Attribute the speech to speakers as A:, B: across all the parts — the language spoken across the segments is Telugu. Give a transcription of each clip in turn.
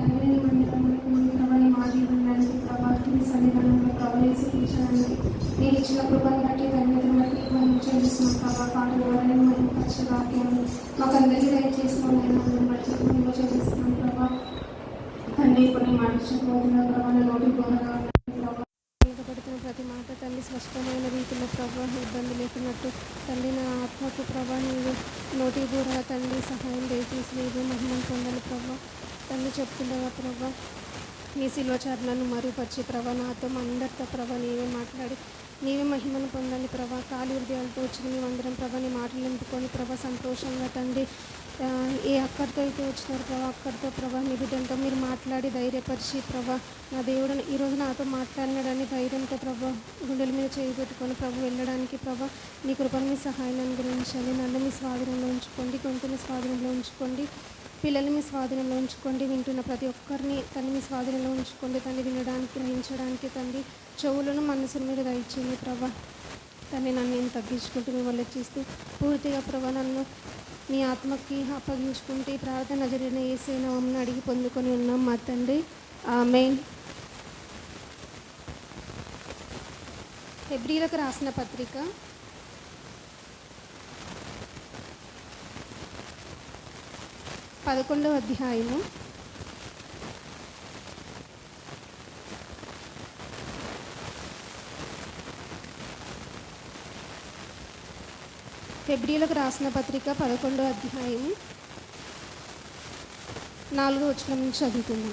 A: తండ్రి మందిరంలో ప్రభా నీ మాది సన్నిధానంలో ప్రవహించి తీర్చడానికి నేను ఇచ్చిన కృపను బట్టి తండ్రి బట్టి మనం చెల్లిస్తున్నాం ప్రభా పాట ద్వారా మనం పచ్చ వాక్యాన్ని మాకు అందరికీ బట్టి మేము చెల్లిస్తున్నాం ప్రభా తండ్రి కొన్ని ప్రభా నోటి దూరంగా
B: ప్రతి మాట తల్లి స్పష్టమైన రీతిలో ప్రభా ఇబ్బంది లేకున్నట్టు నా ఆత్మకు ప్రభా నీవు నోటి తండ్రి సహాయం దయచేసి నీవు మహిమను పొందాలి ప్రభా. తల్లి చెప్తుండగా ప్రభా నీ శిల్వచారులను మరుగుపరిచి ప్రభా నాతో అందరితో ప్రభా నీవే మాట్లాడి నీవే మహిమను పొందండి ప్రభా. ఖాళీ హృదయాలతో వచ్చిన మేమందరం ప్రభా నీ మాటలు నింపుకొని ప్రభా సంతోషంగా తండ్రి ఏ అక్కడితో అయితే వచ్చినారు ప్రభా అక్కడితో ప్రభా నీ బిడ్డలతో మీరు మాట్లాడి ధైర్యపరిచి ప్రభా నా దేవుడు ఈరోజు నాతో మాట్లాడినాడని ధైర్యంతో ప్రభా గుండెల మీద చేయి పెట్టుకొని ప్రభు వెళ్ళడానికి ప్రభా నీ కృపను మీ సహాయాన్ని అనుగ్రహించాలి. నన్ను మీ స్వాధీనంలో ఉంచుకోండి గొంతుని స్వాధీనంలో ఉంచుకోండి. పిల్లల్ని మీ స్వాధీనంలో ఉంచుకోండి. వింటున్న ప్రతి ఒక్కరిని తను మీ స్వాధీనంలో ఉంచుకోండి. తను వినడానికి గ్రహించడానికి తండ్రి చెవులను మనసును మీద దయచేయండి ప్రభా. తన్ని నన్ను నేను తగ్గించుకుంటూ మీ వల్ల చేస్తూ పూర్తిగా ప్రభా నన్ను మీ ఆత్మకి అప్పగించుకుంటే ప్రార్థన జరిగిన ఏసైనామని అడిగి పొందుకొని ఉన్నాం మా తండ్రి. మెయిన్ ఫిబ్రిలకు రాసిన పత్రిక పదకొండవ అధ్యాయము. ఫిబ్రిలకు రాసిన పత్రిక పదకొండవ అధ్యాయము నాలుగో వచనం నుంచి చదువుతుంది.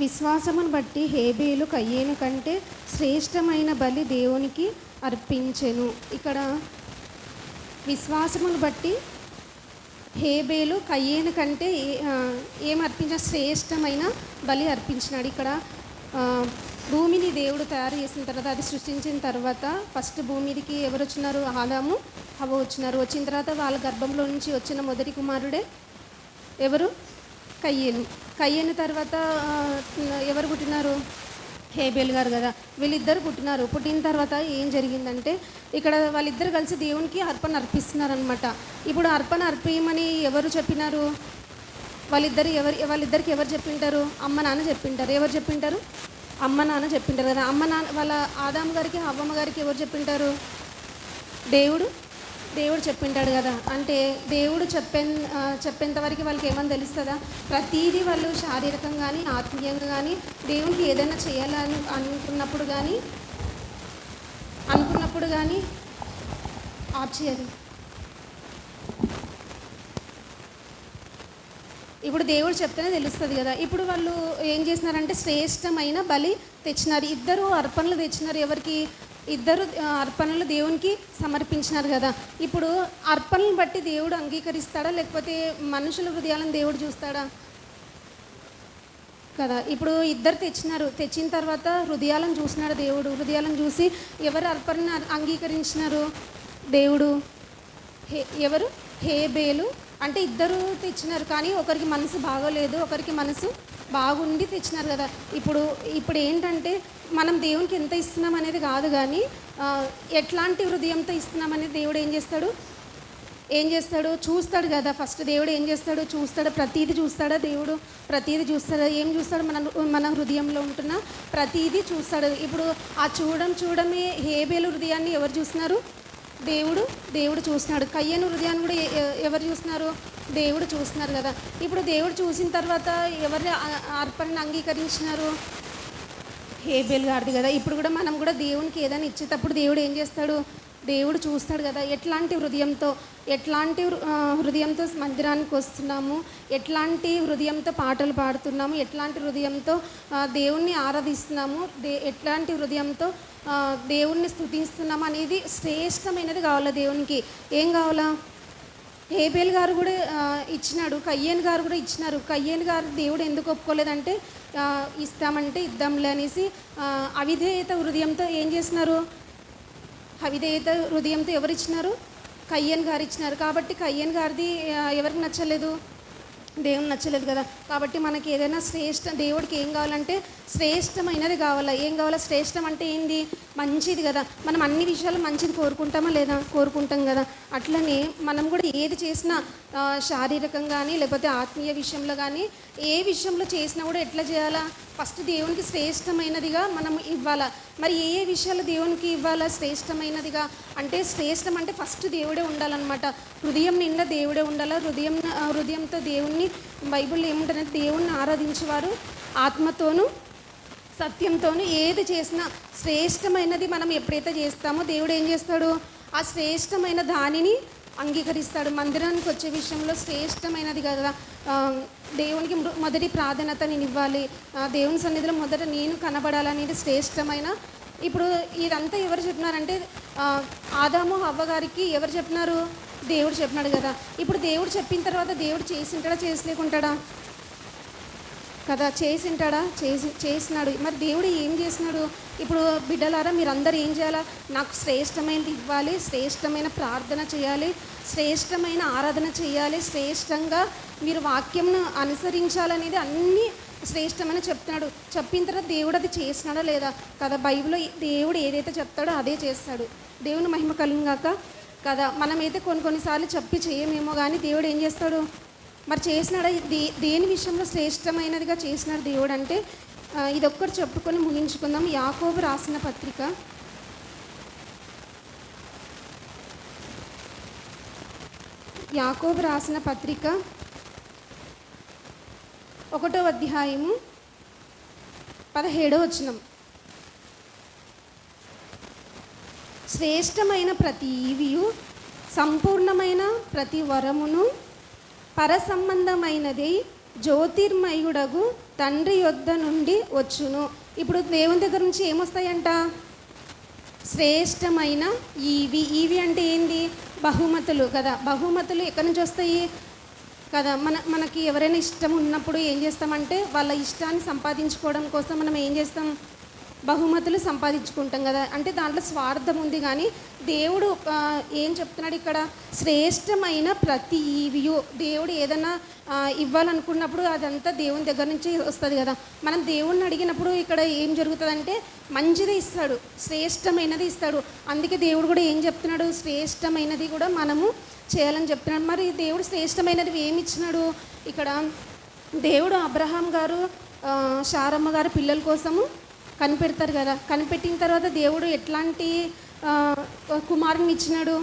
B: విశ్వాసమును బట్టి హేబేలు కయ్యేను కంటే శ్రేష్టమైన బలి దేవునికి అర్పించెను. ఇక్కడ విశ్వాసమును బట్టి హేబేలు కయ్యేను కంటే ఏ- ఏం అర్పించిన శ్రేష్టమైన బలి అర్పించినాడు ఇక్కడ. భూమిని దేవుడు తయారు చేసిన తర్వాత అది సృష్టించిన తర్వాత ఫస్ట్ భూమికి ఎవరు వచ్చినారు ఆదాము హవ వచ్చినారు. వచ్చిన తర్వాత వాళ్ళ గర్భంలో నుంచి వచ్చిన మొదటి కుమారుడే ఎవరు? కయ్యేను. కయ్యేను తర్వాత ఎవరు పుట్టినారు? హేబేల్ గారు కదా వీళ్ళిద్దరు పుట్టినారు. పుట్టిన తర్వాత ఏం జరిగిందంటే ఇక్కడ వాళ్ళిద్దరు కలిసి దేవునికి అర్పణ అర్పిస్తున్నారనమాట ఇప్పుడు అర్పణ అర్పేయమని ఎవరు చెప్పినారు? వాళ్ళిద్దరు ఎవరు వాళ్ళిద్దరికి ఎవరు చెప్పింటారు? అమ్మ నాన్న చెప్పింటారు. ఎవరు చెప్పింటారు? అమ్మ నాన్న చెప్పింటారు కదా. అమ్మ నాన్న వాళ్ళ ఆదాం గారికి అవ్వమ్మ గారికి ఎవరు చెప్పింటారు? దేవుడు? దేవుడు చెప్పింటాడు కదా. అంటే దేవుడు చెప్పే చెప్పేంత వరకు వాళ్ళకి ఏమని తెలుస్తుందా? ప్రతీదీ వాళ్ళు శారీరకంగా కానీ ఆత్మీయంగా కానీ దేవునికి ఏదైనా చేయాలని అనుకున్నప్పుడు కానీ అనుకున్నప్పుడు కానీ ఆప్ ఇప్పుడు దేవుడు చెప్తేనే తెలుస్తుంది కదా. ఇప్పుడు వాళ్ళు ఏం చేసినారంటే శ్రేష్టమైన బలి తెచ్చినారు. ఇద్దరు అర్పణలు తెచ్చినారు. ఎవరికి? ఇద్దరు అర్పణలు దేవునికి సమర్పించినారు కదా. ఇప్పుడు అర్పణలు బట్టి దేవుడు అంగీకరిస్తాడా? లేకపోతే మనుషుల హృదయాలను దేవుడు చూస్తాడా? కదా ఇప్పుడు ఇద్దరు తెచ్చినారు. తెచ్చిన తర్వాత హృదయాలను చూసినాడు దేవుడు. హృదయాలను చూసి ఎవరు అర్పణ అంగీకరించినారు? దేవుడు. హే ఎవరు? హేబేలు అంటే ఇద్దరు తెచ్చినారు కానీ ఒకరికి మనసు బాగోలేదు ఒకరికి మనసు బాగుండి తెచ్చినారు కదా. ఇప్పుడు ఇప్పుడు ఏంటంటే మనం దేవునికి ఎంత ఇస్తున్నాం అనేది కాదు కానీ ఎట్లాంటి హృదయంతో ఇస్తున్నాం అనేది దేవుడు ఏం చేస్తాడు? ఏం చేస్తాడు? చూస్తాడు కదా. ఫస్ట్ దేవుడు ఏం చేస్తాడు? చూస్తాడు. ప్రతీది చూస్తాడా దేవుడు? ప్రతీది చూస్తాడా? ఏం చూస్తాడు? మన మన హృదయంలో ఉంటున్న ప్రతీది చూస్తాడు. ఇప్పుడు ఆ చూడడం చూడమే హేబేలు హృదయాన్ని ఎవరు చూస్తున్నారు దేవుడు దేవుడు చూస్తున్నాడు. కయ్యను హృదయాన్ని కూడా ఎవరు చూస్తున్నారు? దేవుడు చూస్తున్నారు కదా. ఇప్పుడు దేవుడు చూసిన తర్వాత ఎవరి అర్పణను అంగీకరించినారు? హేబేల్ గారిది కదా. ఇప్పుడు కూడా మనం కూడా దేవునికి ఏదైనా ఇచ్చేటప్పుడు దేవుడు ఏం చేస్తాడు? దేవుడు చూస్తాడు కదా. ఎట్లాంటి హృదయంతో ఎట్లాంటి హృదయంతో మందిరానికి వస్తున్నాము? ఎట్లాంటి హృదయంతో పాటలు పాడుతున్నాము? ఎట్లాంటి హృదయంతో దేవుణ్ణి ఆరాధిస్తున్నాము? దే ఎట్లాంటి హృదయంతో దేవుణ్ణి స్థుతిస్తున్నాం అనేది శ్రేష్టమైనది కావాలా దేవునికి? ఏం కావాలా? ఏబేల్ గారు కూడా ఇచ్చినాడు కయ్యేన్ గారు కూడా ఇచ్చినారు. కయ్యేన్ గారు దేవుడు ఎందుకు ఒప్పుకోలేదంటే ఇస్తామంటే ఇద్దాంలే అనేసి అవిధేయత హృదయంతో ఏం చేస్తున్నారు అవిధేయత హృదయంతో ఎవరు ఇచ్చినారు కయ్యన్ గారు ఇచ్చినారు కాబట్టి కయ్యన్ గారిది ఎవరికి నచ్చలేదు? దేవుని నచ్చలేదు కదా. కాబట్టి మనకి ఏదైనా శ్రేష్ట దేవుడికి ఏం కావాలంటే శ్రేష్టమైనది కావాలా? ఏం కావాలా? శ్రేష్టం అంటే ఏంది? మంచిది కదా. మనం అన్ని విషయాలు మంచిది కోరుకుంటామా లేదా? కోరుకుంటాం కదా. అట్లనే మనం కూడా ఏది చేసినా శారీరకంగా కానీ లేకపోతే ఆత్మీయ విషయంలో కానీ ఏ విషయంలో చేసినా కూడా ఎట్లా చేయాలా? ఫస్ట్ దేవునికి శ్రేష్టమైనదిగా మనం ఇవ్వాలా? మరి ఏ ఏ విషయాలు దేవునికి ఇవ్వాలా? శ్రేష్టమైనదిగా అంటే శ్రేష్టం అంటే ఫస్ట్ దేవుడే ఉండాలన్నమాట. హృదయం నిండా దేవుడే ఉండాలా? హృదయం హృదయంతో దేవుణ్ణి బైబిల్లో ఏముంటుందంటే దేవుణ్ణి ఆరాధించేవారు ఆత్మతోనూ సత్యంతోనూ ఏది చేసినా శ్రేష్టమైనది మనం ఎప్పుడైతే చేస్తామో దేవుడు ఏం చేస్తాడు? ఆ శ్రేష్టమైన దానిని అంగీకరిస్తాడు. మందిరానికి వచ్చే విషయంలో శ్రేష్టమైనది కదా. దేవునికి మృ- మొదటి ప్రాధాన్యత నేను ఇవ్వాలి. దేవుని సన్నిధిలో మొదట నేను కనబడాలనేది శ్రేష్టమైన. ఇప్పుడు ఇదంతా ఎవరు చెప్పినారంటే ఆదాము అవ్వగారికి ఎవరు చెప్పినారు? దేవుడు చెప్పినాడు కదా. ఇప్పుడు దేవుడు చెప్పిన తర్వాత దేవుడు చేసింటాడా చేసలేకుంటాడా? కదా చేసింటాడా? చేసి చేసినాడు. మరి దేవుడు ఏం చేసినాడు? ఇప్పుడు బిడ్డలారా మీరందరూ ఏం చేయాలా? నాకు శ్రేష్టమైనది ఇవ్వాలి శ్రేష్టమైన ప్రార్థన చేయాలి శ్రేష్టమైన ఆరాధన చేయాలి శ్రేష్టంగా మీరు వాక్యంను అనుసరించాలనేది అన్నీ శ్రేష్టమైన చెప్తున్నాడు. చెప్పిన తర్వాత దేవుడు అది చేసినాడా లేదా? కదా బైబిల్లో దేవుడు ఏదైతే చెప్తాడో అదే చేస్తాడు. దేవుని మహిమ కలుగాక కదా మనమైతే కొన్ని కొన్నిసార్లు చెప్పి చేయమేమో కానీ దేవుడు ఏం చేస్తాడు? మరి చేసినాడా? దే దేని విషయంలో శ్రేష్టమైనదిగా చేసినాడు దేవుడు అంటే ఇదొక్కటి చెప్పుకొని ముగించుకుందాం. యాకోబు రాసిన పత్రిక. యాకోబు రాసిన పత్రిక ఒకటో అధ్యాయము పదిహేడో వచనం. శ్రేష్టమైన ప్రతి ఈవియు సంపూర్ణమైన ప్రతి వరమును పరసంబంధమైనది జ్యోతిర్మయుడగు తండ్రి యొద్ద నుండి వచ్చును. ఇప్పుడు దేవుని దగ్గర నుంచి ఏమొస్తాయంట? శ్రేష్టమైన ఈవి. ఈవి అంటే ఏంది? బహుమతులు కదా. బహుమతులు ఎక్కడి నుంచి వస్తాయి? కదా మన మనకి ఎవరైనా ఇష్టం ఉన్నప్పుడు ఏం చేస్తామంటే వాళ్ళ ఇష్టాన్ని సంపాదించుకోవడం కోసం మనం ఏం చేస్తాం? బహుమతులు సంపాదించుకుంటాం కదా. అంటే దాంట్లో స్వార్థం ఉంది కానీ దేవుడు ఏం చెప్తున్నాడు ఇక్కడ? శ్రేష్టమైన ప్రతి ఈవియు దేవుడు ఏదైనా ఇవ్వాలనుకున్నప్పుడు అదంతా దేవుని దగ్గర నుంచి వస్తుంది కదా. మనం దేవుణ్ణి అడిగినప్పుడు ఇక్కడ ఏం జరుగుతుందంటే మంచిది ఇస్తాడు శ్రేష్టమైనది ఇస్తాడు. అందుకే దేవుడు కూడా ఏం చెప్తున్నాడు? శ్రేష్టమైనది కూడా మనము చేయాలని చెప్తున్నాడు. మరి దేవుడు శ్రేష్టమైనది ఏమి ఇచ్చినాడు? ఇక్కడ దేవుడు అబ్రహాం గారు శారమ్మ గారు పిల్లల కోసము కనిపెడతారు కదా. కనిపెట్టిన తర్వాత దేవుడు ఎట్లాంటి కుమారుని ఇచ్చినాడు?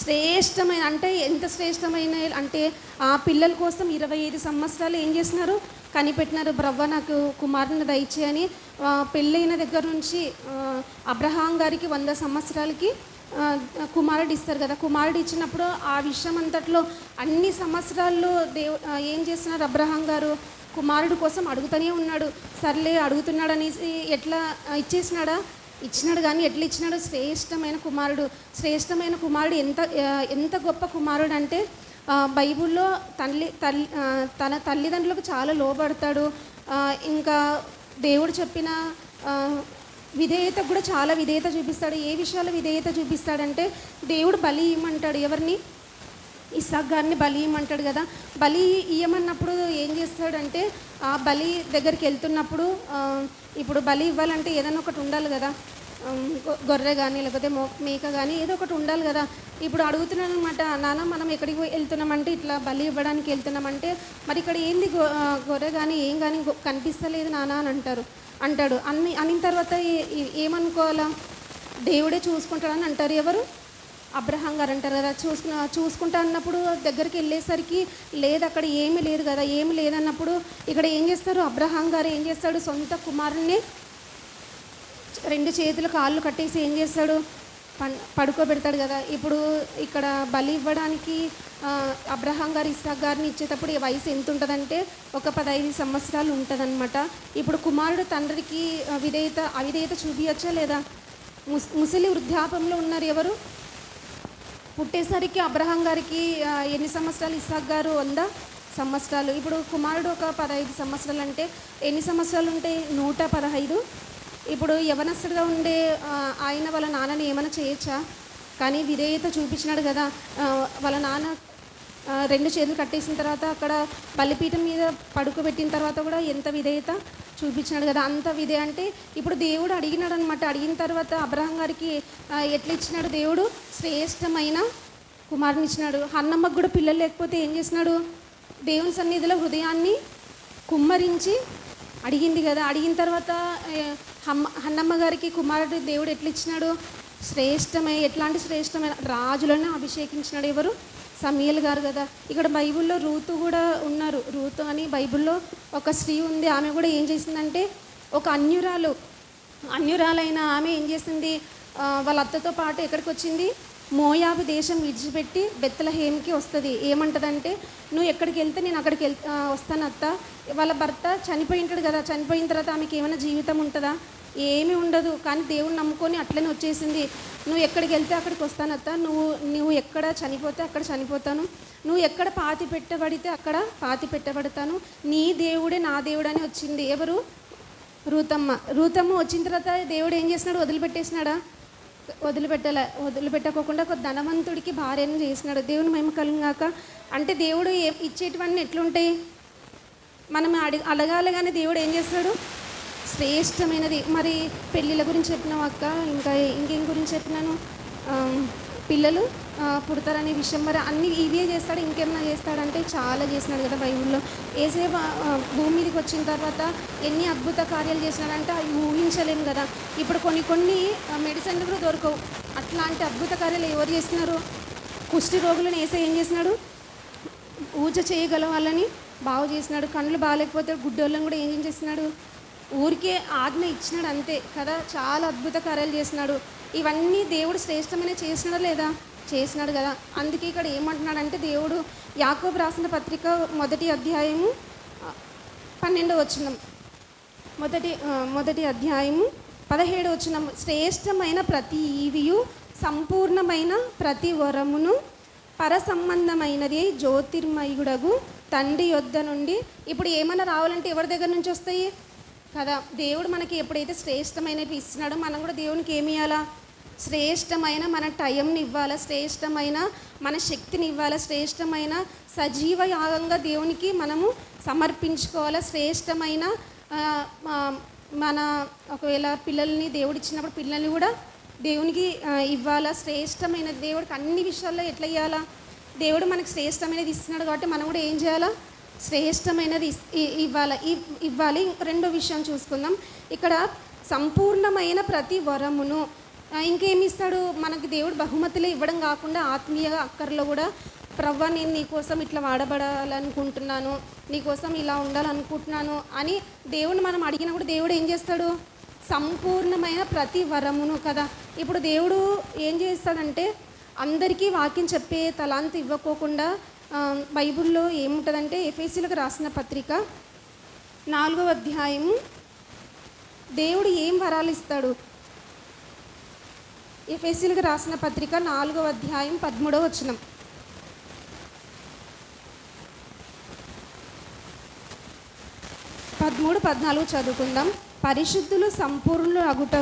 B: శ్రేష్టమైన అంటే ఎంత శ్రేష్టమైన అంటే ఆ పిల్లల కోసం ఇరవై ఐదు సంవత్సరాలు ఏం చేసినారు? కనిపెట్టినారు బ్రవ్వ నాకు కుమారుని దయచేయని పెళ్ళైన దగ్గర నుంచి అబ్రహాం గారికి వంద సంవత్సరాలకి కుమారుడు ఇస్తారు కదా. కుమారుడు ఇచ్చినప్పుడు ఆ విషయం అంతట్లో అన్ని సంవత్సరాల్లో దేవు ఏం చేస్తున్నారు అబ్రహాం గారు? కుమారుడు కోసం అడుగుతూనే ఉన్నాడు. సర్లే అడుగుతున్నాడు అనేసి ఎట్లా ఇచ్చేసినాడా? ఇచ్చినాడు కానీ ఎట్లా ఇచ్చినాడు శ్రేష్టమైన కుమారుడు. శ్రేష్టమైన కుమారుడు ఎంత ఎంత గొప్ప కుమారుడు అంటే బైబుల్లో తల్లి తల్లి తన తల్లిదండ్రులకు చాలా లోబడతాడు. ఇంకా దేవుడు చెప్పిన విధేయత కూడా చాలా విధేయత చూపిస్తాడు. ఏ విషయాలు విధేయత చూపిస్తాడంటే దేవుడు బలి ఇమ్మంటాడు ఎవరిని? ఇసాక్ గారిని బలి ఇవ్వమంటాడు కదా. బలి ఇవ్వమన్నప్పుడు ఏం చేస్తాడంటే ఆ బలి దగ్గరికి వెళ్తున్నప్పుడు ఇప్పుడు బలి ఇవ్వాలంటే ఏదైనా ఒకటి ఉండాలి కదా. గొ- గొర్రె కానీ లేకపోతే మో మేక కానీ ఏదో ఒకటి ఉండాలి కదా. ఇప్పుడు అడుగుతున్నాను అనమాట నాన్న మనం ఎక్కడికి పోయి వెళ్తున్నామంటే ఇట్లా బలి ఇవ్వడానికి వెళ్తున్నామంటే మరి ఇక్కడ ఏంది గొ- గొర్రె కానీ ఏం కానీ కనిపిస్తలేదు నాన్న అని అంటారు. అంటాడు. అన్ని అనిన తర్వాత ఏమనుకోవాలా? దేవుడే చూసుకుంటాడని అంటారు ఎవరు? అబ్రహాం గారు అంటారు కదా చూసుకున్న చూసుకుంటా అన్నప్పుడు దగ్గరికి వెళ్ళేసరికి లేదు అక్కడ ఏమీ లేదు కదా ఏమీ లేదన్నప్పుడు ఇక్కడ ఏం చేస్తారు? అబ్రహాం గారు ఏం చేస్తాడు? సొంత కుమారుణ్ణి రెండు చేతులు కాళ్ళు కట్టేసి ఏం చేస్తాడు? పడుకోబెడతాడు కదా. ఇప్పుడు ఇక్కడ బలి ఇవ్వడానికి అబ్రహాం గారు ఇస్సాక్ గారిని ఇచ్చేటప్పుడు ఈ వయసు ఎంత ఉంటుందంటే ఒక పదహైదు సంవత్సరాలు ఉంటుందన్నమాట. ఇప్పుడు కుమారుడు తండ్రికి విధేయత అవిధేయత చూపించచ్చా లేదా? ముస్ ముసలి వృద్ధాపంలో ఉన్నారు ఎవరు? పుట్టేసరికి అబ్రహం గారికి ఎన్ని సంవత్సరాలు ఇస్సాక్ గారు వంద సంవత్సరాలు? ఇప్పుడు కుమారుడు ఒక పదహైదు సంవత్సరాలు అంటే ఎన్ని సంవత్సరాలు ఉంటాయి? నూట పదహైదు. ఇప్పుడు యవనస్తుడిగా ఉండే ఆయన వాళ్ళ నాన్నని ఏమైనా చేయొచ్చా? కానీ విధేయత చూపించినాడు కదా వాళ్ళ నాన్న రెండు చేతులు కట్టేసిన తర్వాత అక్కడ బలిపీఠం మీద పడుకోబెట్టిన తర్వాత కూడా ఎంత విధేయత చూపించినాడు కదా. అంత విధే అంటే ఇప్పుడు దేవుడు అడిగినాడు అనమాట అడిగిన తర్వాత అబ్రహం గారికి ఎట్లా ఇచ్చినాడు దేవుడు? శ్రేష్టమైన కుమారుని ఇచ్చినాడు. అన్నమ్మకు కూడా పిల్లలు లేకపోతే ఏం చేసినాడు? దేవుని సన్నిధిలో హృదయాన్ని కుమ్మరించి అడిగింది కదా. అడిగిన తర్వాత అన్నమ్మ హమ్మ హన్నమ్మ గారికి కుమారుడు దేవుడు ఎట్లా ఇచ్చినాడు శ్రేష్టమైన ఎట్లాంటి శ్రేష్టమైన రాజులను అభిషేకించినాడు ఎవరు? సమీల్ గారు కదా. ఇక్కడ బైబిల్లో రూతు కూడా ఉన్నారు. రూతు అని బైబిల్లో ఒక స్త్రీ ఉంది. ఆమె కూడా ఏం చేసిందంటే ఒక అన్యురాలు అన్యురాలైన ఆమె ఏం చేసింది? వాళ్ళ అత్తతో పాటు ఎక్కడికి వచ్చింది? మోయాబు దేశం విడిచిపెట్టి బెత్తలహేమ్కి వస్తుంది. ఏమంటదంటే నువ్వు ఎక్కడికి వెళ్తే నేను అక్కడికి వెళ్ వస్తాను అత్త. వాళ్ళ భర్త చనిపోయి ఉంటాడు కదా. చనిపోయిన తర్వాత ఆమెకి ఏమైనా జీవితం ఉంటుందా? ఏమీ ఉండదు. కానీ దేవుని నమ్ముకొని అట్లనే వచ్చేసింది. నువ్వు ఎక్కడికి వెళ్తే అక్కడికి వస్తాను అత్త. నువ్వు నువ్వు ఎక్కడ చనిపోతే అక్కడ చనిపోతాను. నువ్వు ఎక్కడ పాతి పెట్టబడితే అక్కడ పాతి పెట్టబడతాను. నీ దేవుడే నా దేవుడు అని వచ్చింది. ఎవరు? రూతమ్మ. రూతమ్మ వచ్చిన తర్వాత దేవుడు ఏం చేసినాడు వదిలిపెట్టేసినాడా? వదిలిపెట్టాల. వదిలిపెట్టకోకుండా ఒక ధనవంతుడికి భార్యను చేసినాడు. దేవుని మేము కలుగాక అంటే దేవుడు ఇచ్చేటివన్నీ ఎట్లుంటాయి? మనం అడి అడగాలి కానీ దేవుడు ఏం చేస్తాడు? శ్రేష్టమైనది. మరి పెళ్ళిళ్ళ గురించి చెప్పినావు అక్క ఇంకా ఇంకేం గురించి చెప్పినాను? పిల్లలు పుడతారనే విషయం. మరి అన్ని ఇవే చేస్తాడు ఇంకేమైనా చేస్తాడంటే చాలా చేసినాడు కదా బైబుల్లో ఏసే భూమి మీదకి వచ్చిన తర్వాత ఎన్ని అద్భుత కార్యాలు చేసినాడంటే అవి ఊహించలేము కదా. ఇప్పుడు కొన్ని కొన్ని మెడిసిన్లు కూడా దొరకవు. అట్లాంటి అద్భుత కార్యాలు ఎవరు చేస్తున్నారు? కుష్టి రోగులను ఏసే ఏం చేసినాడు? పూజ చేయగల వాళ్ళని బాగు చేసినాడు. కళ్ళు బాగాలేకపోతే గుడ్డోళ్ళని కూడా ఏం చేసినాడు? ఊరికే ఆజ్ఞ ఇచ్చినాడు అంతే కదా. చాలా అద్భుత కార్యాలు చేసినాడు. ఇవన్నీ దేవుడు శ్రేష్టమైన చేసినాడా లేదా? చేసినాడు కదా. అందుకే ఇక్కడ ఏమంటున్నాడంటే దేవుడు యాకోబు రాసిన పత్రిక మొదటి అధ్యాయము ఆ, పన్నెండవ వచనం. మొదటి మొదటి అధ్యాయము పదహేడు వచ్చిన శ్రేష్టమైన ప్రతి ఈవియు సంపూర్ణమైన ప్రతి వరమును పరసంబంధమైనది జ్యోతిర్మయుడగు తండ్రి యొద్ద నుండి. ఇప్పుడు ఏమైనా రావాలంటే ఎవరి దగ్గర నుంచి వస్తాయి? కదా దేవుడు మనకి ఎప్పుడైతే శ్రేష్టమైనవి ఇస్తున్నాడో మనం కూడా దేవునికి ఏమి ఇవ్వాలా శ్రేష్టమైన మన టైంని ఇవ్వాలా? శ్రేష్టమైన మన శక్తిని ఇవ్వాలా? శ్రేష్టమైన సజీవ యాగంగా దేవునికి మనము సమర్పించుకోవాలా? శ్రేష్టమైన మన ఒకవేళ పిల్లల్ని దేవుడు ఇచ్చినప్పుడు పిల్లల్ని కూడా దేవునికి ఇవ్వాలా? శ్రేష్టమైన దేవుడికి అన్ని విషయాల్లో ఎట్లా ఇవ్వాలా దేవుడు మనకి శ్రేష్టమైనది ఇస్తున్నాడు కాబట్టి మనం కూడా ఏం చేయాలా? శ్రేష్టమైనది ఇవ్వాలి ఇవ్వాలి. రెండో విషయం చూసుకుందాం. ఇక్కడ సంపూర్ణమైన ప్రతి వరమును ఇంకేమిస్తాడు? ఇంకేమి ఇస్తాడు మనకి దేవుడు బహుమతులే ఇవ్వడం కాకుండా ఆత్మీయ అక్కర్లో కూడా ప్రవ్వ నేను నీకోసం ఇట్లా వాడబడాలనుకుంటున్నాను నీకోసం ఇలా ఉండాలనుకుంటున్నాను అని దేవుని మనం అడిగినప్పుడు దేవుడు ఏం చేస్తాడు? సంపూర్ణమైన ప్రతి వరమును కదా. ఇప్పుడు దేవుడు ఏం చేస్తాడంటే అందరికీ వాక్యం చెప్పే తలాంత ఇవ్వకోకుండా బైబిల్లో ఏముంటుందంటే ఎఫ్ఎస్సీలకు రాసిన పత్రిక నాలుగవ అధ్యాయము. దేవుడు ఏం వరాలు ఇస్తాడు? ఎఫ్ఎస్సీలకు రాసిన పత్రిక నాలుగవ అధ్యాయం పదమూడవ వచనం. పదమూడు పద్నాలుగు చదువుకుందాం. పరిశుద్ధులు సంపూర్ణులు అగుట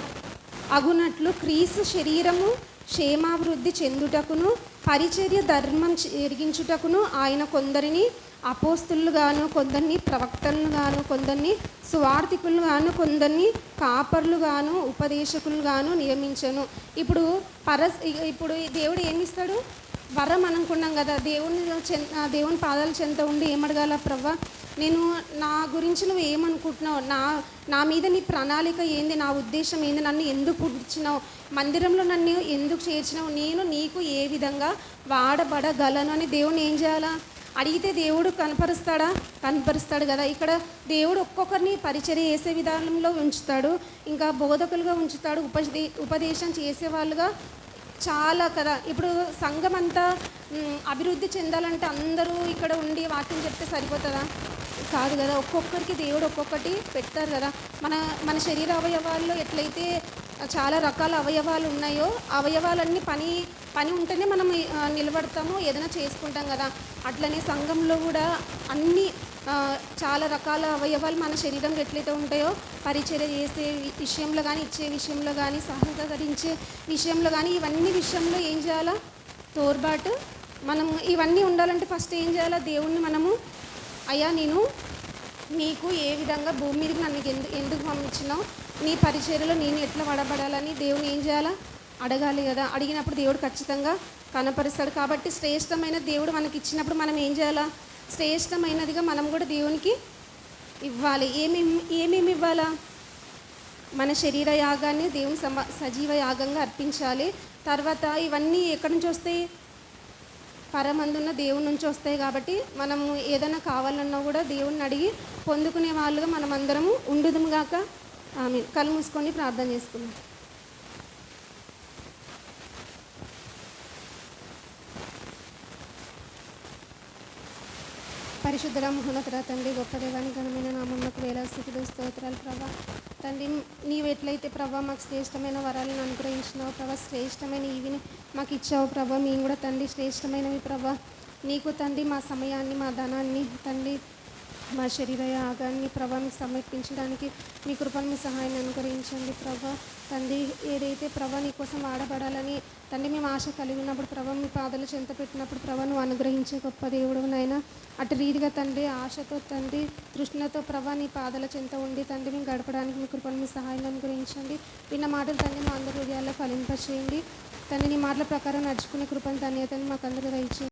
B: అగునట్లు క్రీస్తు శరీరము క్షేమాభివృద్ధి చెందుటకును పరిచర్య ధర్మం ఎరిగించుటకును ఆయన కొందరిని అపోస్తులుగాను కొందరిని ప్రవక్తలుగాను కొందరిని సువార్థికులుగాను కొందరిని కాపర్లుగాను ఉపదేశకులుగాను నియమించను. ఇప్పుడు పరస్ ఇప్పుడు ఈ దేవుడు ఏమిస్తాడు? వరం అనుకున్నాం కదా దేవుని చెన్ దేవుని పాదాల చెంత ఉండి ఏమడగాల ప్రవ్వ? నేను నా గురించి నువ్వు ఏమనుకుంటున్నావు? నా నా మీద నీ ప్రణాళిక ఏంది? నా ఉద్దేశం ఏంది? నన్ను ఎందుకు పుట్టించినావు మందిరంలో నన్ను ఎందుకు చేర్చినావు? నేను నీకు ఏ విధంగా వాడబడగలను? అని దేవుని ఏం చేయాలా? అడిగితే దేవుడు కనపరుస్తాడా? కనపరుస్తాడు కదా. ఇక్కడ దేవుడు ఒక్కొక్కరిని పరిచర్య చేసే విధానంలో ఉంచుతాడు. ఇంకా బోధకులుగా ఉంచుతాడు. ఉపదే ఉపదేశం చేసేవాళ్ళుగా చాలా కదా. ఇప్పుడు సంఘం అంతా అభివృద్ధి చెందాలంటే అందరూ ఇక్కడ ఉండి వాక్యం చెప్తే సరిపోతుందా? కాదు కదా ఒక్కొక్కరికి దేవుడు ఒక్కొక్కటి పెడతారు కదా. మన మన శరీర అవయవాల్లో ఎట్లయితే చాలా రకాల అవయవాలు ఉన్నాయో అవయవాలన్నీ పని పని ఉంటేనే మనం నిలబడతాము ఏదైనా చేసుకుంటాం కదా. అట్లనే సంఘంలో కూడా అన్ని చాలా రకాల అవయవాలు మన శరీరంలో ఎట్లయితే ఉంటాయో పరిచర్య చేసే విషయంలో కానీ ఇచ్చే విషయంలో కానీ సహకరించే విషయంలో కానీ ఇవన్నీ విషయంలో ఏం చేయాలా? తోడ్బాటు. మనం ఇవన్నీ ఉండాలంటే ఫస్ట్ ఏం చేయాలా? దేవుణ్ణి మనము అయ్యా నేను నీకు ఏ విధంగా భూమి మీదకి నన్ను ఎందుకు ఎందుకు పంపించినావు? నీ పరిచర్యలో నేను ఎట్లా వడబడాలని దేవుని ఏం చేయాలా? అడగాలి కదా. అడిగినప్పుడు దేవుడు ఖచ్చితంగా కనపరుస్తాడు. కాబట్టి శ్రేష్టమైన దేవుడు మనకి ఇచ్చినప్పుడు మనం ఏం చేయాలా? శ్రేష్టమైనదిగా మనం కూడా దేవునికి ఇవ్వాలి. ఏమేమి ఏమేమి ఇవ్వాలా? మన శరీర యాగాన్ని దేవుని సమ సజీవ యాగంగా అర్పించాలి. తర్వాత ఇవన్నీ ఎక్కడి నుంచి వస్తాయి? పరమందున్న దేవుడి నుంచి వస్తాయి కాబట్టి మనము ఏదైనా కావాలన్నా కూడా దేవుణ్ణి అడిగి పొందుకునే వాళ్ళుగా మనం అందరము ఉండుదుము గాక. ఆమె కళ్ళు మూసుకొని ప్రార్థన చేసుకున్నాం పరిశుద్ధ మహోన్నతర తండ్రి గొప్ప దేవానికి ఘనమైన నామమ్మకు వేల స్థితులు స్తోత్రాలు ప్రభా. తండ్రి నీవు ఎట్లయితే ప్రభా మాకు శ్రేష్టమైన వరాలను అనుగ్రహించినావు ప్రభా శ్రేష్టమైన ఈవిని మాకు ఇచ్చావు ప్రభా మేము కూడా తండ్రి శ్రేష్టమైనవి ప్రభా. నీకు తండ్రి మా సమయాన్ని మా ధనాన్ని తండ్రి మా శరీర యాగాన్ని ప్రభా మీకు సమర్పించడానికి మీ కృపను మీ సహాయాన్ని అనుగ్రహించండి ప్రభా. తండ్రి ఏదైతే ప్రభా నీ కోసం ఆడబడాలని తండ్రి మేము ఆశ కలిగి ఉన్నప్పుడు ప్రభా మీ పాదలు చెంత పెట్టినప్పుడు ప్రభా నువ్వు అనుగ్రహించే గొప్ప దేవుడు నాయన. అటు రీతిగా తండ్రి ఆశతో తండ్రి తృష్ణతో ప్రభా నీ పాదల చెంత ఉండి తండ్రి మేము గడపడానికి మీ కృపను మీ సహాయాన్ని అనుగ్రహించండి. విన్న మాటలు తండ్రి మా అందరి హృదయాల్లో ఫలింపచేయండి. తండ్రి నీ మాటల ప్రకారం నడుచుకునే కృపను ధన్యతని మాకు అందరూ దయచేయండి.